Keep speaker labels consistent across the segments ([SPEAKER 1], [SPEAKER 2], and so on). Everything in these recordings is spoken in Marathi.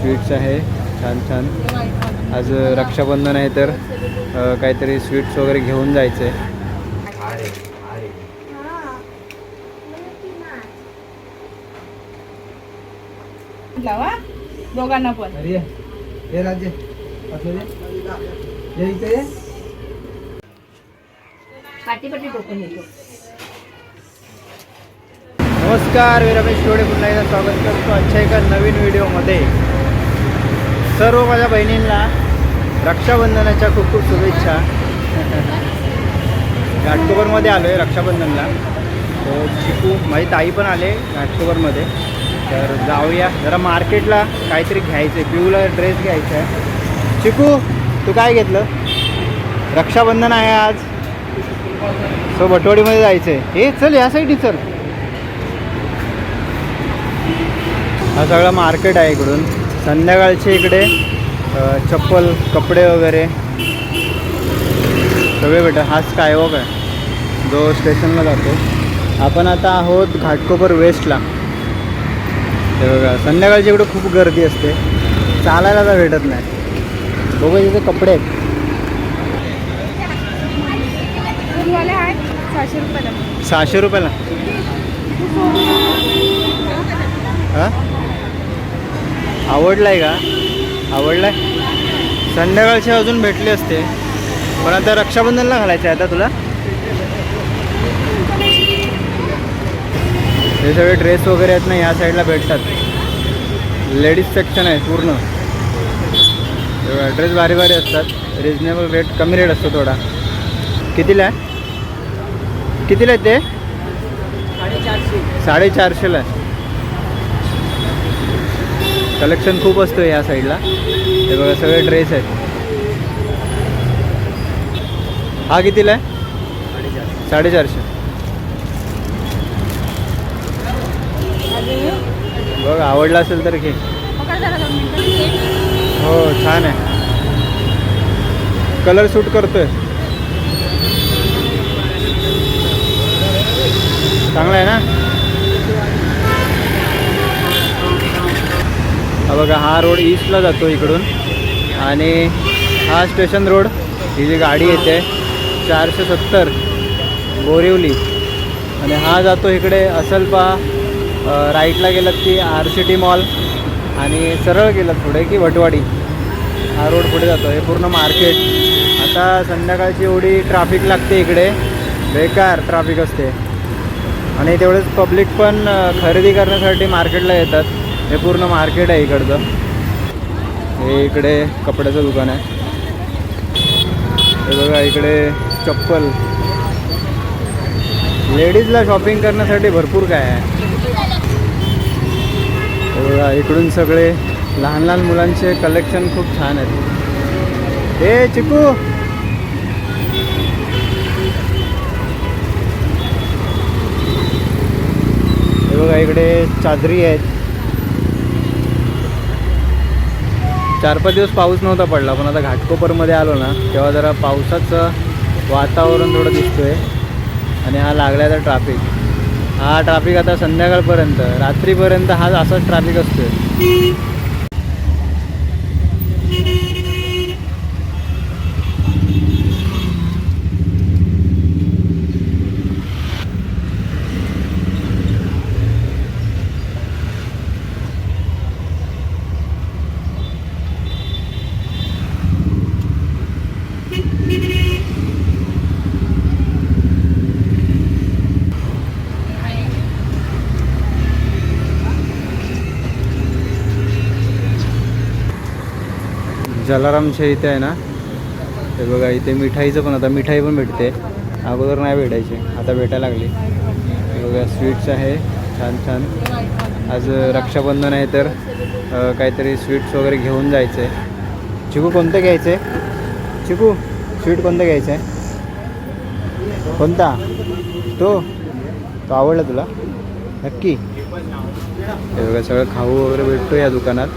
[SPEAKER 1] स्वीट्स आहे. छान छान. आज रक्षाबंधन आहे तर काहीतरी स्वीट्स वगैरे घेऊन जायचं आहे
[SPEAKER 2] लावा. दोघांना पण.
[SPEAKER 3] हे राज्य हे
[SPEAKER 2] टोकन येतो
[SPEAKER 1] नमस्कार मी रमेश टोडे पुन्हा एकदा स्वागत करतो आजच्या एका नवीन व्हिडिओमध्ये. सर्व माझ्या बहिणींना रक्षाबंधनाच्या खूप खूप शुभेच्छा. घाटकोबरमध्ये आलो आहे रक्षाबंधनला. तर चिकू माझी ताई पण आले घाटकोबरमध्ये तर जाऊया. जरा मार्केटला काहीतरी घ्यायचं आहे. पिऊला ड्रेस घ्यायचा आहे. चिकू तू काय घेतलं? रक्षाबंधन आहे आज. सो भटवाडीमध्ये जायचं आहे हे चल या साईडनी चल. हा सगळा मार्केट आहे इकडून. संध्याकाळचे इकडे चप्पल कपडे वगैरे. सगळे भेटतात हा स्कायवॉक आहे. जो स्टेशनला जातो. आपण आता आहोत घाटकोपर वेस्टला ते बघा संध्याकाळची इकडे खूप गर्दी असते. चालायला तर भेटत नाही. बघू तिथे कपडे आहेत.
[SPEAKER 2] सहाशे रुपयाला.
[SPEAKER 1] सहाशे आवडला आहे का? आवडला आहे संध्याकाळची अजून भेटले असते. पण आता रक्षाबंधनला घालायचं आहे आता तुला? हे सगळे ड्रेस वगैरे आहेत ना या साईडला भेटतात. लेडीज सेक्शन आहे पूर्ण. ड्रेस भारी भारी असतात. रिजनेबल रेट कमी रेट असतो थोडा. कितीला आहे? कितीला आहे ते? साडेचारशेला आहे. कलेक्शन खूप असतं या साईडला. हे बघा सगळे ड्रेस आहेत. हा कितीला आहे? साडेचारशे. बघ आवडला असेल तर घे. हो छान आहे. कलर सूट करतोय. चांगला आहे ना? बघा हा रोड ईस्टला जातो इकडून. आणि हा स्टेशन रोड ही जी गाडी येते चारशे सत्तर बोरिवली. आणि हा जातो इकडे असलपा राईटला गेलात की आर सी टी मॉल आणि सरळ गेलात पुढे की वटवाडी. हा रोड पुढे जातो हे पूर्ण मार्केट आता संध्याकाळची एवढी ट्रॅफिक लागते इकडे. बेकार ट्रॅफिक असते. आणि तेवढंच पब्लिक पण खरेदी करण्यासाठी मार्केटला येतात. हे पूर्ण मार्केट आहे इकडचं. हे इकडे कपड्याचं दुकान आहे. हे बघा इकडे चप्पल. लेडीजला शॉपिंग करण्यासाठी भरपूर काय आहे. हे बघा इकडून सगळे लहान लहान मुलांचे कलेक्शन खूप छान आहेत. हे चिकू! हे बघा इकडे चादरी आहेत. चार पाच दिवस पाऊस नव्हता पडला पण आता घाटकोपरमध्ये आलो ना तेव्हा जरा पावसाचं वातावरण थोडं दिसतोय. आणि हा लागला तर ट्रॅफिक हा ट्रॅफिक आता संध्याकाळपर्यंत रात्रीपर्यंत हा असाच ट्रॅफिक असतोय. जलारामच्या इथे आहे ना ते बघा इथे मिठाईचं पण आता मिठाई पण भेटते. अगोदर नाही भेटायची आता भेटायला लागली. बघा स्वीट्स आहे छान छान. आज रक्षाबंधन आहे तर काहीतरी स्वीट्स वगैरे घेऊन जायचं. आहे चिकू कोणतं घ्यायचं? आहे चिकू स्वीट कोणतं घ्यायचं? आहे कोणता? तो? तो आवडला तुला? नक्की. हे बघा सगळं खाऊ वगैरे भेटतो या दुकानात.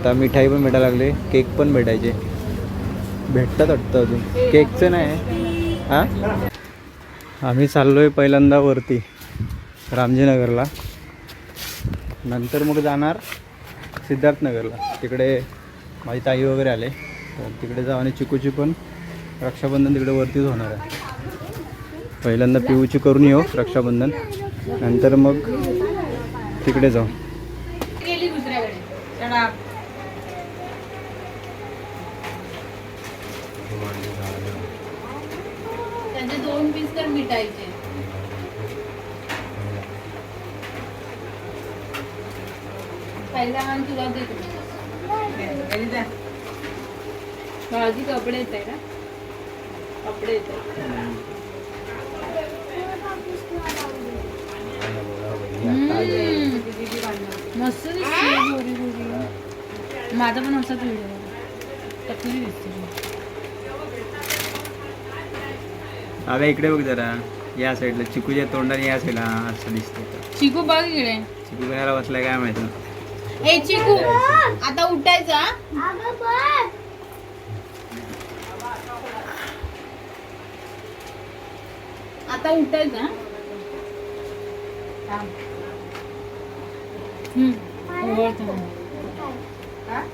[SPEAKER 1] आता मिठाई पण भेटायला लागली केक पण भेटायचे. भेटतात वाटतं अजून. केकचं नाही. हां? आम्ही चाललो आहे पहिल्यांदा वरती रामजीनगरला. नंतर मग जाणार सिद्धार्थनगरला. तिकडे माझी ताई वगैरे आले. तर तिकडे जाऊ आणि चिकूची पण रक्षाबंधन तिकडे वरतीच होणार आहे. पहिल्यांदा पिऊची करून येऊ रक्षाबंधन. नंतर मग तिकडे जाऊ
[SPEAKER 2] गेली दुसऱ्याकडे चढा त्याचे दोन पीस तर मिटायचे. पहिला मान तुला देतो माझी कपडे येत आहे ना? कपडे येत मस्त दिसते गोरी गोरी. माझा पण असाच व्हिडिओ टकली दिसते.
[SPEAKER 1] आता इकडे बघ जरा. या साईडला चिकूच्या तोंडाने या साईडला असं दिसतं
[SPEAKER 2] चिकू बघ इकडे.
[SPEAKER 1] चिकू घराला बसलाय काय माहिती.
[SPEAKER 2] ए चिकू आता उठायचा आता उठायचा. हम्म. काय?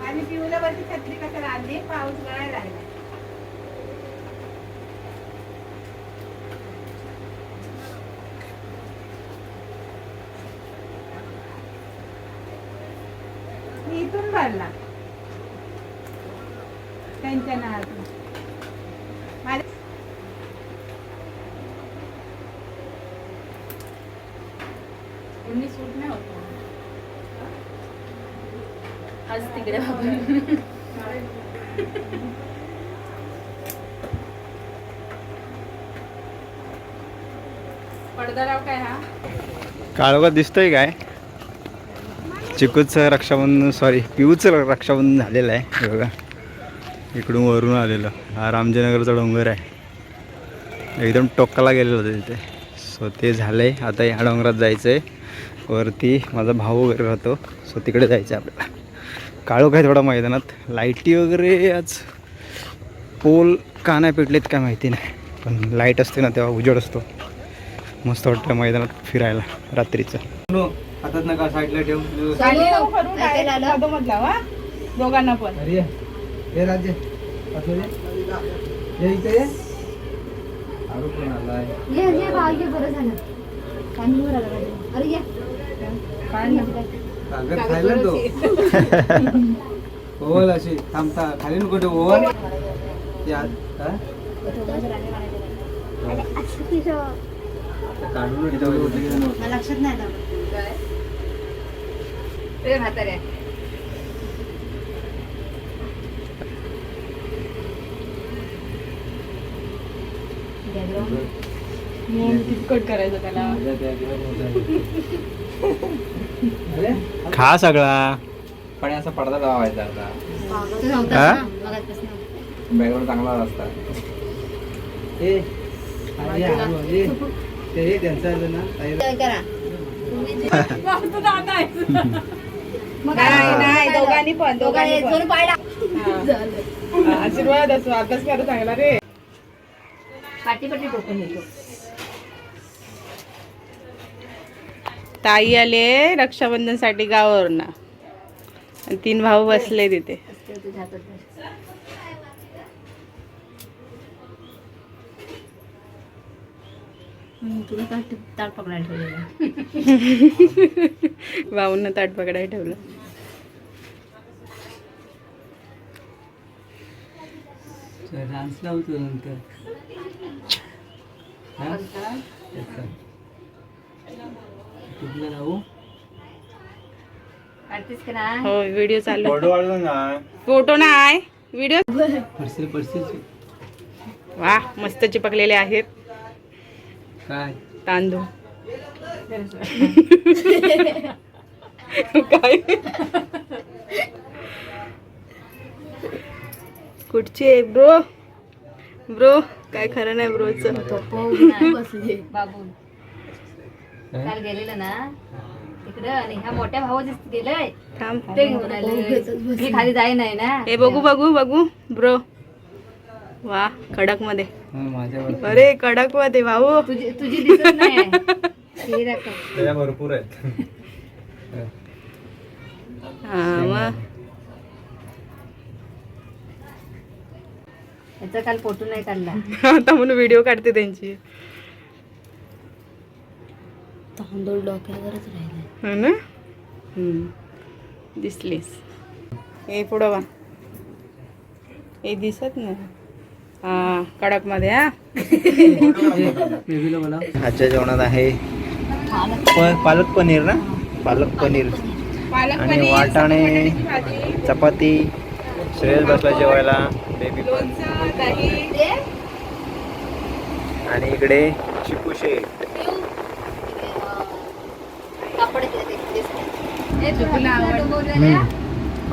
[SPEAKER 2] आणि पिऊला वरती छत्री कशाला? आणली पाऊस गळायला लागला मी इथून भरला त्यांच्या नावातून माझ्या नाही होत. आज तिकडे पडदा काय हा?
[SPEAKER 1] काळोखात दिसतोय काय? चिकूचं रक्षाबंधन सॉरी पिऊचं रक्षाबंधन झालेलं आहे. बघा. इकडून वरून आलेलं. हा रामजयनगरचा डोंगर आहे. एकदम टोकाला गेलेलं होतं तिथे. सो ते झालं आहे आता ह्या डोंगरात जायचं आहे वरती माझा भाऊ वगैरे राहतो सो तिकडे जायचं आपल्याला. काळोख आहे थोडा मैदानात. लाईटी वगैरे आज पोल का नाही पेटलेत काय माहिती नाही. पण लाइट असते ना तेव्हा उजेड असतो. मस्त वाटतं मैदानात फिरायला रात्रीचं. हातात नका साईडला ठेव
[SPEAKER 2] मधोमध लावा दोघांना पण.
[SPEAKER 3] अरे ये. ये राज्य असू दे ये इथे ये. आरू पण आलाय.
[SPEAKER 4] ये ये भाव ये बरं झालं. अरे या.
[SPEAKER 3] कागद खायला तो. ओवल अशी थांबता खाली नको ते ओवल हा? काढून?
[SPEAKER 4] लक्षात नाही
[SPEAKER 2] तिखट करायचं त्याला?
[SPEAKER 1] खा सगळा.
[SPEAKER 5] पण असा पडदा लावायचा आता. बॅकग्राऊंड चांगला असता.
[SPEAKER 3] ए अरे आरू, अरे. ते हे त्यांचं आलं ना ताईला-
[SPEAKER 4] काय करा. मग
[SPEAKER 2] नाही नाही दोघांनी पण दोघांनी आशीर्वाद असो करा चांगला रे
[SPEAKER 4] पाठी पाठी टोकन येतो
[SPEAKER 2] ताई आले रक्षाबंधनसाठी गावावरून. आणि तीन भाऊ बसले तिथे.
[SPEAKER 4] ताट पकडायला ठेवलेलं
[SPEAKER 2] भाऊंना ताट पकडायला ठेवलं.
[SPEAKER 3] डान्स लावतो नंतर. हा?
[SPEAKER 2] हो व्हिडिओ चालू.
[SPEAKER 1] फोटो काढलो ना.
[SPEAKER 2] फोटो नाही व्हिडिओ वा मस्त चिपकलेले आहेत.
[SPEAKER 3] काय?
[SPEAKER 2] तांदूळ. काय? कुठचे ब्रो ब्रो काय खरं नाही ब्रोचं
[SPEAKER 4] बसले. बाबू? काल गेलेलं ना तिकडं आणि ह्या मोठ्या भावाचं गेलंय.
[SPEAKER 2] थांब
[SPEAKER 4] ते घेऊन आले. मी खाली जाई नाही ना.
[SPEAKER 2] हे बघू बघू बघू ब्रो. वा
[SPEAKER 3] कडकमध्ये
[SPEAKER 2] अरे कडकमध्ये भाऊ.
[SPEAKER 4] तुझी तुझी दिसत नाही. हे दाखव.
[SPEAKER 1] त्याच्या भरपूर आहेत.
[SPEAKER 2] हा मग
[SPEAKER 4] याचा काल फोटो नाही काढला.
[SPEAKER 2] आता म्हणून व्हिडिओ काढते त्यांची.
[SPEAKER 4] तांदूळ डोक्यावरच राहिले
[SPEAKER 2] हो ना? हम्म. दिसलीस. हे पुढं वा. हे दिसत नाही. हा कडकमध्ये हा.
[SPEAKER 1] आजच्या जेवणात आहे प- पालक पनीर ना? पालक पनीर.
[SPEAKER 2] पालक
[SPEAKER 1] आणि वाटाणे चपाती श्रेयस बसला जेवायला बेबी आणि इकडे चिकू शेट
[SPEAKER 4] कापड दिलं ते
[SPEAKER 2] आवड-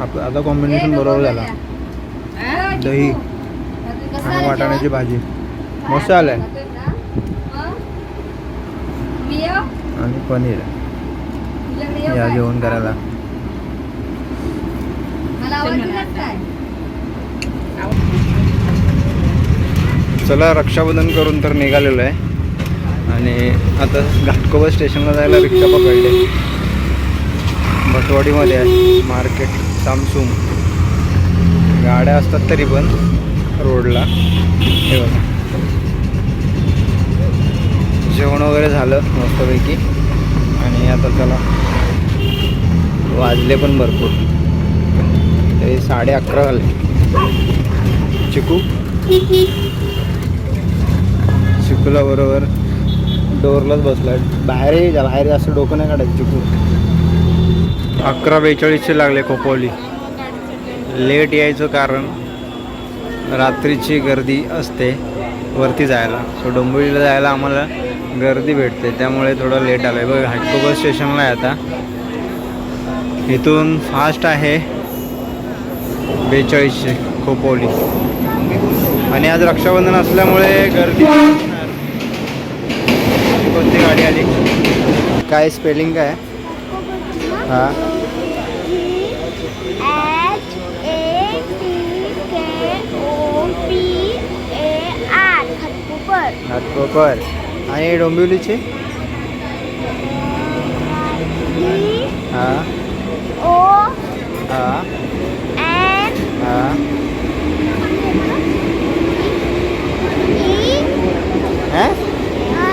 [SPEAKER 1] आप- आता कॉम्बिनेशन बरोबर झाला? दही. आणि वाटाण्याची? भाजी. मस्त
[SPEAKER 4] येऊ?
[SPEAKER 1] आणि पनीर. या? जेवण करायला. चला रक्षाबंधन करून तर निघालेलो आहे. आणि आता घाटकोबर स्टेशनला जायला रिक्षा पकडले. बसवाडीमध्ये आहे. मार्केट सामसूम गाड्या असतात तरी पण रोडला. हे बघा. जेवण वगैरे झालं मस्तपैकी. आणि आता त्याला वाजले पण भरपूर. ते साडे अकरा झाले. चिकू? चिकूला बरोबर डोरलाच बसला बाहेरही जा बाहेर जास्त डोकं नाही काढायचं चिकू. अकरा बेचाळीसचे लागले खोपोली. लेट यायचं कारण रात्रीची गर्दी असते वरती जायला. सो डोंबिवलीला जायला आम्हाला गर्दी भेटते त्यामुळे थोडं लेट आलं आहे बघ घाटकोपर स्टेशनला आहे आता. इथून फास्ट आहे बेचाळीसशे खोपोली. आणि आज रक्षाबंधन असल्यामुळे गर्दी कोणती गाडी आली? काय स्पेलिंग काय? हां.
[SPEAKER 6] खटकोपर
[SPEAKER 1] घाटकोपर आणि डोंबिवलीची
[SPEAKER 6] D
[SPEAKER 1] हां
[SPEAKER 6] O
[SPEAKER 1] हां
[SPEAKER 6] N
[SPEAKER 1] हां
[SPEAKER 6] E
[SPEAKER 1] हां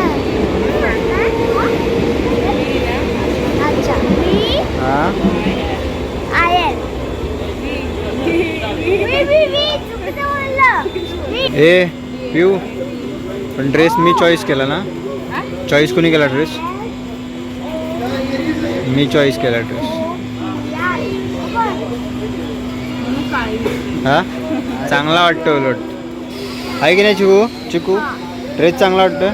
[SPEAKER 6] अच्छा B
[SPEAKER 1] हां पण ड्रेस मी चॉईस केला ना. चॉईस कोणी केला ड्रेस मी चॉईस केला ड्रेस हा? चांगला वाटतो उलट. आहे की नाही चिकू? चिकू? ड्रेस चांगला वाटतो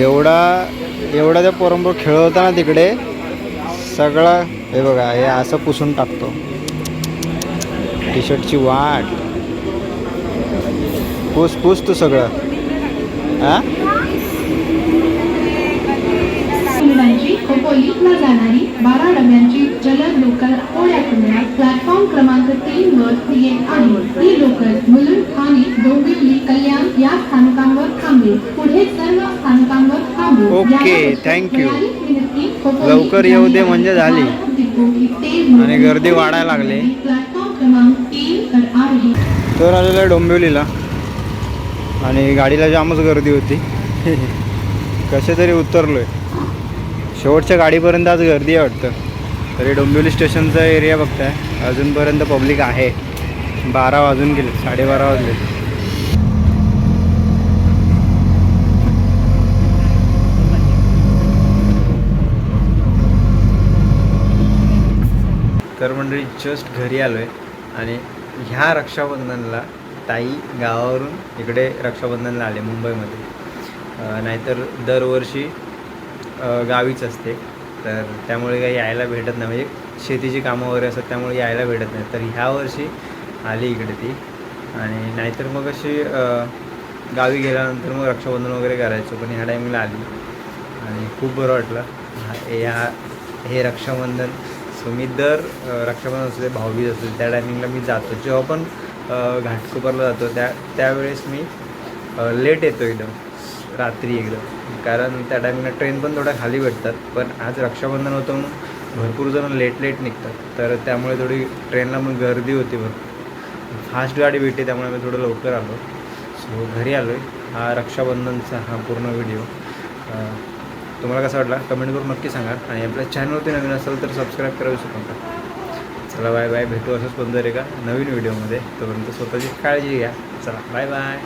[SPEAKER 1] एवढा एवढा त्या पोरंबरोबर खेळ होता ना तिकडे सगळं हे बघा हे असं पुसून टाकतो. टी शर्टची वाट. पुस पुस तू सगळं. हा
[SPEAKER 7] सुविधांची खोपोलीतला जाणारी बारा डब्यांची जलद लोकल पोळ्या पुण्यात प्लॅटफॉर्म क्रमांक तीन वर येत आहे. ही लोकल मुलुंड ठाणे डोंबिवली कल्याण या स्थानकांवर थांबेल. पुढे सर्व स्थानकांवर थांबेल
[SPEAKER 1] ओके,
[SPEAKER 7] खोपोली
[SPEAKER 1] लवकर येऊ दे म्हणजे झाली. आणि गर्दी वाढायला लागली. तर आलेलं आहे डोंबिवलीला. आणि गाडीला जामच गर्दी होती. कसे तरी उतरलो आहे शेवटच्या गाडीपर्यंत आज गर्दी आहे वाटतं. तरी डोंबिवली स्टेशनचा एरिया बघताय. अजूनपर्यंत पब्लिक आहे. बारा वाजून गेले साडेबारा वाजले. तर मंडळी जस्ट घरी आलो आहे आणि ह्या रक्षाबंधनला ताई गावावरून इकडे रक्षाबंधनला आले मुंबईमध्ये. नाहीतर दरवर्षी गावीच असते. तर त्यामुळे काही यायला भेटत नाही. म्हणजे शेतीची कामं वगैरे असतात त्यामुळे यायला भेटत नाही. तर ह्या वर्षी आली इकडे ती. आणि नाहीतर मग अशी गावी गेल्यानंतर मग रक्षाबंधन वगैरे करायचो. पण ह्या टायमिंगला आली. आणि खूप बरं वाटलं. या हे रक्षाबंधन सो मी दर रक्षाबंधन असू दे भाऊबीज असू दे त्या टायमिंगला मी जातो. जेव्हा पण घाटकोपरला जातो. त्या त्यावेळेस मी लेट येतो एकदम. रात्री एकदम. कारण त्या टायमिंगला ट्रेन पण थोड्या खाली भेटतात. पण आज रक्षाबंधन होतं म्हणून भरपूर जण लेट लेट निघतात. तर त्यामुळे थोडी ट्रेनला मग गर्दी होती भरपूर. फास्ट गाडी भेटते त्यामुळे मी थोडं लवकर आलो. सो घरी आलो आहे हा रक्षाबंधनचा हा पूर्ण व्हिडिओ तुम्हाला कसा वाटला? कमेंट करून नक्की सांगा. आणि आपल्या चॅनलवरती नवीन असेल तर सबस्क्राईब करू शकतो नका. चला बाय बाय. भेटू असंच कोणतरी एका नवीन व्हिडिओमध्ये. तोपर्यंत स्वतःची काळजी घ्या. चला बाय बाय.